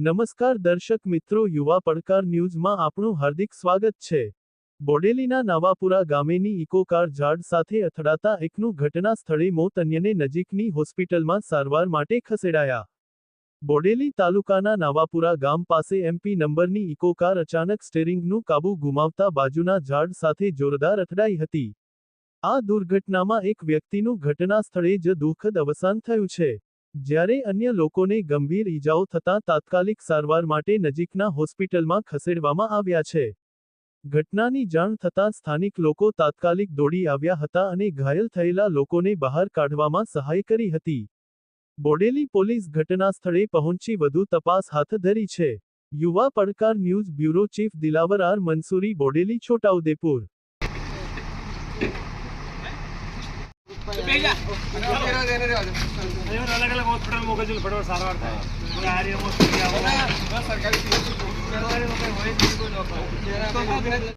નમસ્કાર દર્શક મિત્રો, યુવા પડકાર ન્યૂઝમાં આપનું હાર્દિક સ્વાગત છે. બોડેલીના નવાપુરા ગામેની ઇકોકાર ઝાડ સાથે અથડાતા એકનું ઘટના સ્થળે મોત અન્યને નજીકની હોસ્પિટલમાં સારવાર માટે ખસેડાયા. બોડેલી તાલુકાના નવાપુરા ગામ પાસે એમપી નંબરની ઇકોકાર અચાનક સ્ટેરિંગનું કાબુ ગુમાવતા બાજુના ઝાડ સાથે જોરદાર અથડાઈ હતી. આ દુર્ઘટનામાં એક વ્યક્તિનું ઘટના સ્થળે જ દુઃખદ અવસાન થયું છે. જ્યારે અન્ય લોકોને ગંભીર ઈજાઓ થતાં તાત્કાલિક સારવાર માટે નજીકના હોસ્પિટલમાં ખસેડવામાં આવ્યા છે. ઘટનાની જાણ થતાં સ્થાનિક લોકો તાત્કાલિક દોડી આવ્યા હતા અને ઘાયલ થયેલા લોકોને બહાર કાઢવામાં સહાય કરી હતી. બોડેલી પોલીસ ઘટના સ્થળે પહોંચી વધુ તપાસ હાથ ધરી છે. Yuva Padkar news bureau chief Dilawar R Mansuri, Bodeli, Chhotaudepur. અલગ અલગ હોસ્પિટલ મોકલજો ફટાફટ સારવાર થાય. આ હોસ્પિટલ. સરકારી